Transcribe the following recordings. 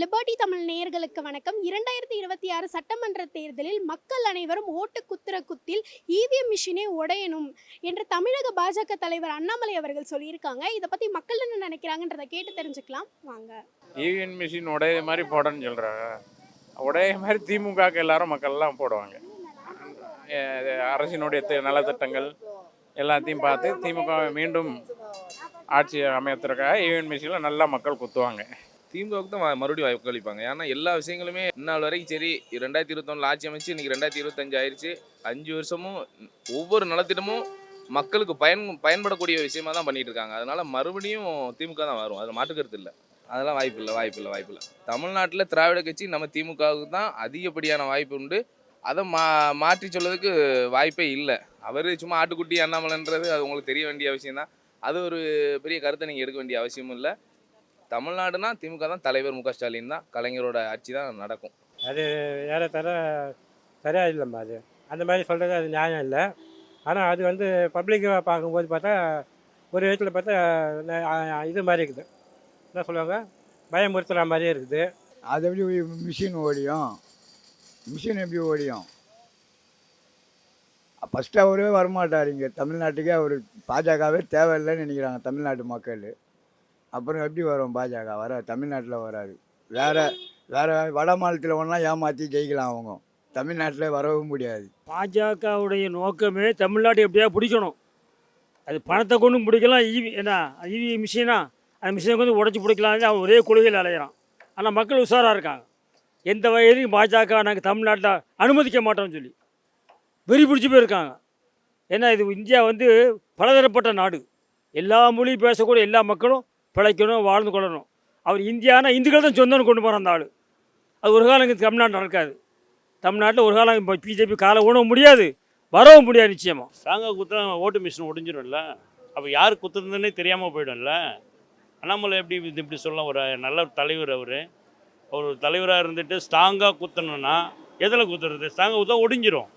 Liberty Tamil நேயர்களுக்கு வணக்கம். இரண்டாயிரத்தி இருபத்தி ஆறு சட்டமன்ற தேர்தலில் மக்கள் அனைவரும் ஓட்டு குத்துற குத்தில் இவிஎம் மிஷினே உடையணும் என்று தமிழக பாஜக தலைவர் அண்ணாமலை அவர்கள் சொல்லியிருக்காங்க. இதை பத்தி மக்கள் என்ன நினைக்கிறாங்கன்றதை கேட்டு தெரிஞ்சுக்கலாம். வாங்க. இவிஎம் மிஷின் உடைய மாதிரி போடணும்னு சொல்கிறாங்க உடைய மாதிரி திமுக எல்லாரும் மக்கள்லாம் போடுவாங்க. அரசினுடைய நலத்திட்டங்கள் எல்லாத்தையும் பார்த்து திமுக மீண்டும் ஆட்சி அமையத்திற்காக இவிஎம் மிஷினில் நல்லா மக்கள் குத்துவாங்க. திமுகவுக்கு தான் மறுபடியும் வாய்ப்பு அளிப்பாங்க ஏன்னா எல்லா விஷயங்களுமே இந்நாள் வரைக்கும் சரி ரெண்டாயிரத்தி இருபத்தொன்னில் ஆட்சி அமைச்சு இன்னைக்கு ரெண்டாயிரத்தி இருபத்தஞ்சு ஆயிடுச்சு அஞ்சு வருஷமும் ஒவ்வொரு நலத்திட்டமும் மக்களுக்கு பயன் பயன்படக்கூடிய விஷயமா தான் பண்ணிட்டு இருக்காங்க. அதனால மறுபடியும் திமுக தான் வரும். அதில் மாற்றுக்கருத்து இல்லை. அதெல்லாம் வாய்ப்பு இல்லை வாய்ப்பு இல்லை வாய்ப்பு இல்லை. தமிழ்நாட்டில் திராவிட கட்சி நம்ம திமுகவுக்கு தான் அதிகப்படியான வாய்ப்பு உண்டு. அதை மா மாற்றி சொல்வதுக்கு வாய்ப்பே இல்லை. அவர் சும்மா ஆட்டுக்குட்டி அண்ணாமலைன்றது அது உங்களுக்கு தெரிய வேண்டிய விஷயம் தான் அது ஒரு பெரிய கருத்தை நீங்கள் எடுக்க வேண்டிய அவசியமும் இல்லை. தமிழ்நாடுனா திமுக தான் தலைவர் மு ஸ்டாலின் தான். கலைஞரோட ஆட்சி தான் நடக்கும். அது ஏறத்தாழ சரியா இல்லைம்மா அது. அந்த மாதிரி சொல்கிறது அது நியாயம் இல்லை. ஆனால் அது வந்து பப்ளிக்காக பார்க்கும்போது பார்த்தா ஒரு விதத்தில் பார்த்தா இது மாதிரி இருக்குது. என்ன சொல்லுவாங்க? பயமுறுத்துகிற மாதிரியே இருக்குது. அது எப்படி மிஷின் ஓடியும்? மிஷின் எப்படி ஓடியும்? ஃபஸ்ட்டு அவரே வரமாட்டார் இங்கே. தமிழ்நாட்டுக்கே அவர் பாஜகவே தேவையில்லைன்னு நினைக்கிறாங்க தமிழ்நாட்டு மக்கள். அப்புறம் எப்படி வரும் பாஜக? வர தமிழ்நாட்டில் வராது. வேற வேற வட மாநிலத்தில் ஒன்றா ஏமாற்றி ஜெயிக்கலாம் அவங்க. தமிழ்நாட்டில் வரவும் முடியாது. பாஜகவுடைய நோக்கமே தமிழ்நாட்டை எப்படியா பிடிக்கணும்? அது பணத்தை கொண்டும் பிடிக்கலாம். ஈவி என்ன ஈவி மிஷினா அந்த மிஷினை கொண்டு உடச்சி பிடிக்கலாம் அவன் ஒரே கொள்கையில் அலையிறான். ஆனால் மக்கள் உஷாராக இருக்காங்க. எந்த வயதையும் பாஜக நாங்கள் தமிழ்நாட்டில் அனுமதிக்க மாட்டோம்னு சொல்லி. வெறி பிடிச்சி போயிருக்காங்க. ஏன்னா இது இந்தியா வந்து பலதரப்பட்ட நாடு. எல்லா மொழியும் பேசக்கூடிய எல்லா மக்களும் பிழைக்கணும் வாழ்ந்து கொள்ளணும். அவர் இந்தியானா இந்துக்கள் தான் சொந்தம்னு கொண்டு போகிற அந்த ஆள். அது ஒரு காலம் இங்கே தமிழ்நாட்டில் நடக்காது. தமிழ்நாட்டில் ஒரு காலம் இப்போ பிஜேபி காலை ஊனவும் முடியாது வரவும் முடியாது நிச்சயமாக சாங்கா குத்துனா ஓட்டு மிஷின் ஒடிஞ்சிடும்ல. அப்போ யார் குத்துறதுன்னே தெரியாமல் போயிடும்ல. அண்ணாமலை எப்படி இது இப்படி சொல்லலாம் ஒரு நல்ல தலைவர் அவர். ஒரு தலைவராக இருந்துட்டு ஸ்ட்ராங்காக குத்தணும்னா எதில் குத்துறது? ஸ்ட்ராங்காக குத்தா ஒடிஞ்சிரும்.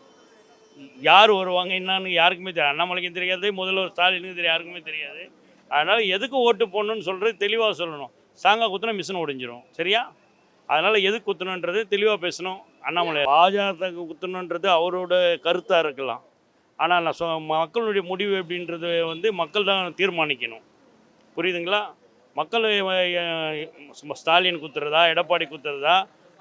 யார் வருவாங்க என்னன்னு யாருக்குமே தெரியாது அண்ணாமலைக்கும் தெரியாது முதல்வர் ஸ்டாலினுக்கும் தெரியாது யாருக்குமே தெரியாது. அதனால் எதுக்கு ஓட்டு போடணும்னு சொல்கிறது தெளிவாக சொல்லணும். சாங்கா குத்துனா மிஷின் ஒடிஞ்சிரும் சரியா? அதனால் எதுக்கு குத்தணுன்றது தெளிவாக பேசணும். அண்ணாமலை பாஜக குத்தணுன்றது அவரோட கருத்தாக இருக்கலாம். ஆனால் நான் சொ மக்களுடைய முடிவு அப்படின்றது வந்து மக்கள் தான் தீர்மானிக்கணும். புரியுதுங்களா? மக்கள் ஸ்டாலின் குத்துறதா எடப்பாடி குத்துறதா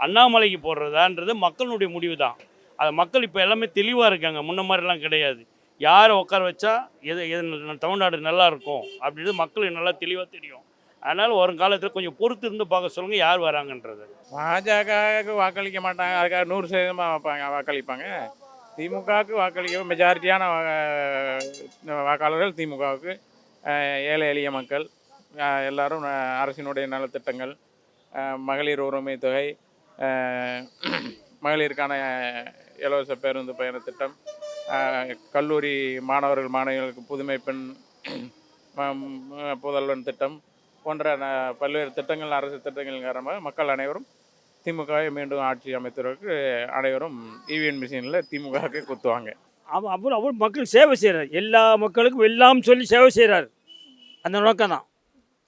அண்ணாமலைக்கு போடுறதான்றது மக்களுடைய முடிவு தான் அது மக்கள் இப்போ எல்லாமே தெளிவாக இருக்காங்க. முன்ன மாதிரிலாம் கிடையாது. யாரை உட்கார வச்சா எது எது தமிழ்நாடு நல்லா இருக்கும் அப்படின்றது மக்களுக்கு நல்லா தெளிவாக தெரியும். அதனால் வருங்காலத்தில் கொஞ்சம் பொறுத்து இருந்து பார்க்க சொல்லுங்கள் யார் வராங்கன்றது. பாஜகவுக்கு வாக்களிக்க மாட்டாங்க. அதுக்காக நூறு சதவீதமாக வைப்பாங்க வாக்களிப்பாங்க. திமுகவுக்கு வாக்களிக்க மெஜாரிட்டியான வாக்காளர்கள் திமுகவுக்கு ஏழை எளிய மக்கள் எல்லாரும் அரசினுடைய நலத்திட்டங்கள் மகளிர் உரிமை தொகை மகளிருக்கான இலவச பேருந்து பயண திட்டம் கல்லூரி மாணவர்கள் மாணவிகளுக்கு புதுமை பெண் புதல்வன் திட்டம் போன்ற பல்வேறு திட்டங்கள் அரசு திட்டங்கள் காரணமாக மக்கள் அனைவரும் திமுகவை மீண்டும் ஆட்சி அமைத்ததற்கு அனைவரும் இவிஎன் மிஷினில் திமுகவுக்கு குத்துவாங்க. அவன் அவர் அவர் மக்களுக்கு சேவை செய்கிறார் எல்லா மக்களுக்கும் எல்லாம் சொல்லி சேவை செய்கிறார் அந்த நோக்கம் தான்.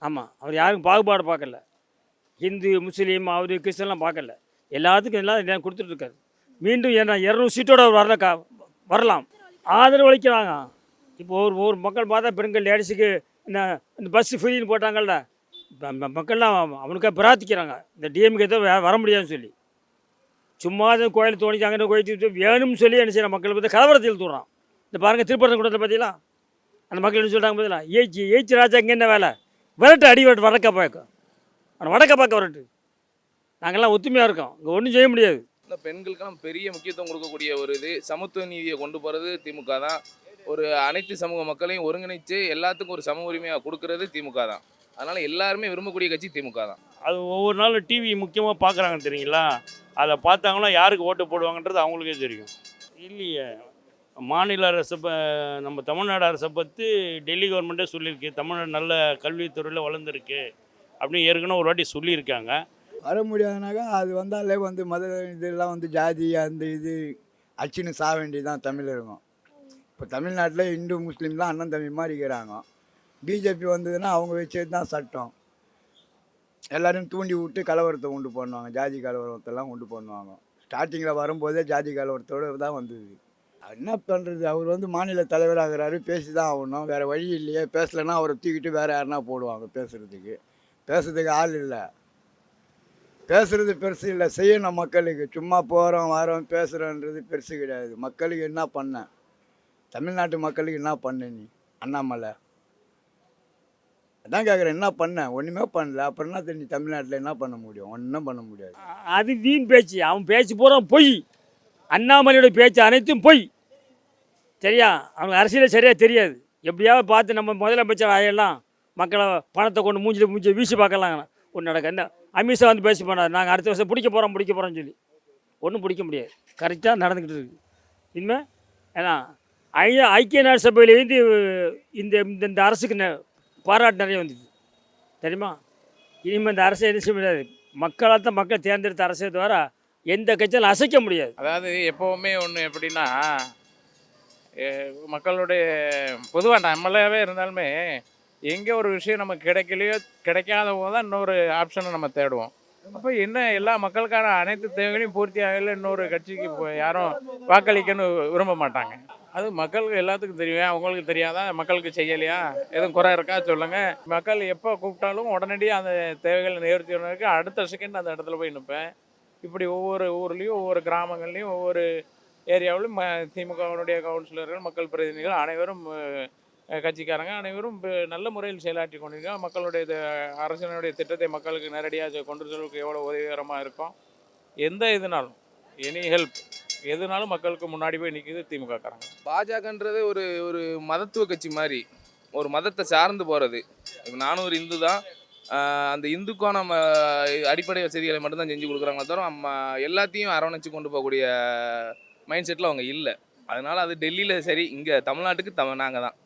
ஆமாம் அவர் யாருக்கும் பாகுபாடு பார்க்கல. ஹிந்து முஸ்லீம் அவர் கிறிஸ்தன்லாம் பார்க்கல. எல்லாத்துக்கும் எல்லாம் எல்லாம் கொடுத்துட்ருக்காரு மீண்டும் என்ன இரநூறு சீட்டோட அவர் வரலக்கா வரலாம். ஆதரவு அளிக்கிறாங்க. இப்போ ஒரு ஒரு மக்கள் பார்த்தா பெண்கள் லேடிஸுக்கு இந்த இந்த பஸ்ஸு ஃப்ரீன்னு போட்டாங்கல்ல. மக்கள்லாம் அவனுக்காக பிரார்த்திக்கிறாங்க. இந்த டிஎம்கே தான் வர முடியாதுன்னு சொல்லி. சும்மா தான் கோயில் தோணிச்சு அங்கே கோயில் வேணும்னு சொல்லி என்ன செய்யற மக்கள் பற்றி கலவரத்தில் தூடுறான் இந்த பாருங்கள் திருப்பரங்குன்றத்தில் கூட்டத்தில் பார்த்தீங்களா? அந்த மக்கள் என்ன சொல்கிறாங்க பார்த்தீங்களா? ஏச்சி ஏச்சி ராஜா இங்கே என்ன வேலை? விரட்டு அடி விரட்டு வடக்க பார்க்க அவனை வடக்க பார்க்க விரட்டு. நாங்கள்லாம் ஒத்துமையாக இருக்கோம். இங்கே ஒன்றும் செய்ய முடியாது. இந்த பெண்களுக்கெல்லாம் பெரிய முக்கியத்துவம் கொடுக்கக்கூடிய ஒரு இது சமத்துவ நீதியை கொண்டு போகிறது திமுக தான். ஒரு அனைத்து சமூக மக்களையும் ஒருங்கிணைத்து எல்லாத்துக்கும் ஒரு சம உரிமையாக கொடுக்கறது திமுக தான். அதனால் எல்லாருமே விரும்பக்கூடிய கட்சி திமுக தான். அது ஒவ்வொரு நாளும் டிவி முக்கியமாக பார்க்குறாங்க தெரியுங்களா? அதை பார்த்தாங்கன்னா யாருக்கு ஓட்டு போடுவாங்கன்றது அவங்களுக்கே தெரியும். இல்லையே. மாநில அரசை நம்ம தமிழ்நாடு அரசை பற்றி டெல்லி கவர்மெண்ட்டே சொல்லியிருக்கு. தமிழ்நாடு நல்ல கல்வித்துறையில் வளர்ந்துருக்கு அப்படின்னு ஏற்கனவே ஒரு வாட்டி சொல்லியிருக்காங்க. வர முடியாதுனாக்கா அது வந்தாலே வந்து மத இதெல்லாம் வந்து ஜாதி அந்த இது அச்சுன்னு சாக வேண்டியதுதான் தமிழருக்கும் இப்போ தமிழ்நாட்டில் இந்து முஸ்லீம்லாம் அண்ணன் தம்பி மாதிரி இருக்கிறாங்க. பிஜேபி வந்ததுன்னா அவங்க வச்சது தான் சட்டம். எல்லோரும் தூண்டி விட்டு கலவரத்தை உண்டு பண்ணுவாங்க ஜாதி கலவரத்தெல்லாம் உண்டு பண்ணுவாங்க ஸ்டார்டிங்கில் வரும்போதே ஜாதி கலவரத்தோடு தான் வந்தது. என்ன பண்ணுறது அவர் வந்து மாநில தலைவராகிறாரு பேசி தான் ஆகணும். வேறு வழி இல்லையே. பேசலைன்னா அவரை தூக்கிட்டு வேறு யாருன்னா போடுவாங்க பேசுகிறதுக்கு பேசுறதுக்கு ஆள் இல்லை. பேசுறது பெருசு இல்லை செய்யணும் மக்களுக்கு. சும்மா போகிறோம் வரோம் பேசுகிறோன்றது பெருசு கிடையாது. மக்களுக்கு என்ன பண்ண? தமிழ்நாட்டு மக்களுக்கு என்ன பண்ண நீ? அண்ணாமலை. அதான் கேட்குறேன் என்ன பண்ண? ஒன்றுமே பண்ணல. அப்புறம் என்ன நீ தமிழ்நாட்டில் என்ன பண்ண முடியும்? ஒன்றும் பண்ண முடியாது. அது வீண் பேச்சு. அவன் பேச்சு பூரா பொய். அண்ணாமலையோட பேச்சு அனைத்தும் பொய். சரியா? அவனுக்கு அரசியலே சரியாக தெரியாது. எப்படியாவது பார்த்து நம்ம முதலமைச்சர் ஆகிடலாம். மக்களை பணத்தை கொண்டு மூஞ்சில் மூஞ்சி வீசி பார்க்கலாம் ஒன்று நடக்க என்ன அமித்ஷா வந்து பேசி போனார். நாங்கள் அடுத்த வருஷம் பிடிக்க போகிறோம் பிடிக்க போகிறோம்னு சொல்லி. ஒன்றும் பிடிக்க முடியாது. கரெக்டாக நடந்துக்கிட்டு இருக்கு. இனிமேல் ஏன்னா ஐ ஐக்கிய நாடு சபையிலேருந்து இந்த இந்த இந்த அரசுக்கு ந- பாராட்டு நிறைய வந்துச்சு. தெரியுமா? இனிமேல் இந்த அரசை எதுவும் செய்ய முடியாது. மக்களால் தான் மக்கள் தேர்ந்தெடுத்த அரசை தவிர எந்த கட்சியாலும் அசைக்க முடியாது. அதாவது எப்போவுமே ஒன்று எப்படின்னா மக்களுடைய பொதுவாக நம்மளாவே இருந்தாலுமே எங்கே ஒரு விஷயம் நமக்கு கிடைக்கலையோ கிடைக்காத போது தான் இன்னொரு ஆப்ஷனை நம்ம தேடுவோம். அப்போ என்ன எல்லா மக்களுக்கான அனைத்து தேவைகளையும் பூர்த்தி ஆகல இன்னொரு கட்சிக்கு யாரும் வாக்களிக்கன்னு விரும்ப மாட்டாங்க. அது மக்களுக்கு எல்லாத்துக்கும் தெரியும் அவங்களுக்கு தெரியாதா? மக்களுக்கு செய்யலையா? எதுவும் குறை இருக்கா? சொல்லுங்கள் மக்கள் எப்போ கூப்பிட்டாலும் உடனடியாக அந்த தேவைகளை நிவர்த்தி அடுத்த செகண்ட் அந்த இடத்துல போய் நிற்பேன் இப்படி ஒவ்வொரு ஊர்லேயும் ஒவ்வொரு கிராமங்கள்லேயும் ஒவ்வொரு ஏரியாவிலும் திமுகவினுடைய கவுன்சிலர்கள் மக்கள் பிரதிநிதிகள் அனைவரும் கட்சிக்காரங்க அனைவரும் நல்ல முறையில் செயலாற்றி கொண்டிருக்காங்க. மக்களுடைய அரசினுடைய திட்டத்தை மக்களுக்கு நேரடியாக கொண்டு செல்வதற்கு எவ்வளோ உதவிகரமாக இருக்கும்? எந்த இதுனாலும் எனி ஹெல்ப் எதுனாலும் மக்களுக்கு முன்னாடி போய் நிற்கிது திமுக காரங்க பாஜகன்றது ஒரு ஒரு மதத்துவ கட்சி மாதிரி ஒரு மதத்தை சார்ந்து போகிறது இப்போ நானும் ஒரு இந்து தான் அந்த இந்துக்கான நம்ம அடிப்படை வசதிகளை மட்டும்தான் செஞ்சு கொடுக்குறாங்களே தவிர நம்ம எல்லாத்தையும் அரவணைச்சு கொண்டு போகக்கூடிய மைண்ட் செட்டில் அவங்க இல்லை. அதனால் அது டெல்லியில் சரி இங்கே தமிழ்நாட்டுக்கு தம நாங்கள் தான்.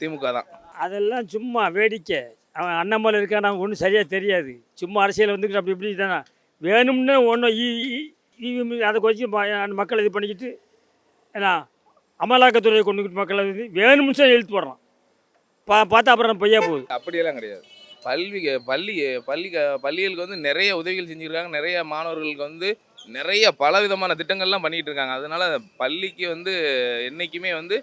திமுக தான். அதெல்லாம் சும்மா வேடிக்கை. அவன் அண்ணாமலை இருக்கான் நமக்கு ஒன்றும் சரியாக தெரியாது. சும்மா அரசியல் வந்துக்கிட்டு அப்படி இப்படி தானே வேணும்னு ஒன்றும் அதை அந்த மக்களை இது பண்ணிக்கிட்டு ஏன்னா அமலாக்கத்துறையை கொண்டுக்கிட்டு மக்களை இது வேணும்னு சொல்லி இழுத்து போடுறான் பா பார்த்தா அப்புறம் பொய்யா போகுது. அப்படியெல்லாம் கிடையாது. பல்வி பள்ளி பள்ளி பள்ளிகளுக்கு வந்து நிறைய உதவிகள் செஞ்சுருக்காங்க. நிறைய மாணவர்களுக்கு வந்து நிறைய பல விதமான திட்டங்கள்லாம் பண்ணிகிட்டு இருக்காங்க. அதனால பள்ளிக்கு வந்து என்றைக்குமே வந்து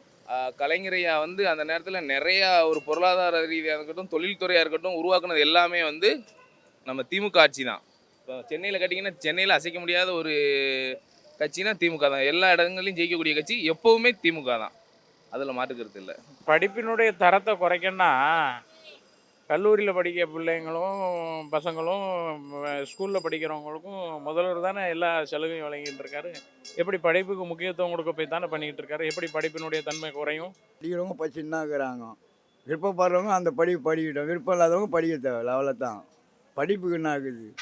கலைஞரையா வந்து அந்த நேரத்தில் நிறையா ஒரு பொருளாதார ரீதியாக இருக்கட்டும் தொழில்துறையாக இருக்கட்டும் உருவாக்குனது எல்லாமே வந்து நம்ம திமுக ஆட்சி தான். இப்போ சென்னையில் கேட்டிங்கன்னா சென்னையில் அசைக்க முடியாத ஒரு கட்சினா திமுக தான். எல்லா இடங்களையும் ஜெயிக்கக்கூடிய கட்சி எப்போவுமே திமுக தான். அதில் மாற்றுக்கிறது இல்லை. படிப்பினுடைய தரத்தை குறைக்கணும்னா கல்லூரியில் படிக்க பிள்ளைங்களும் பசங்களும் ஸ்கூலில் படிக்கிறவங்களுக்கும் முதல்வர் தானே எல்லா சலுகையும் வழங்கிட்டு இருக்காரு. எப்படி படிப்புக்கு முக்கியத்துவம் கொடுக்க போய் தானே பண்ணிக்கிட்டு இருக்காரு? எப்படி படிப்பினுடைய தன்மை குறையும்? படிக்கிறவங்க படிச்சுன்னு விருப்பப்படுறவங்க அந்த படிப்பு படிக்கட்டும். விருப்பம் இல்லாதவங்க படிக்க தேவையில்ல. அவ்வளோதான் படிப்புக்கு என்ன ஆகுது?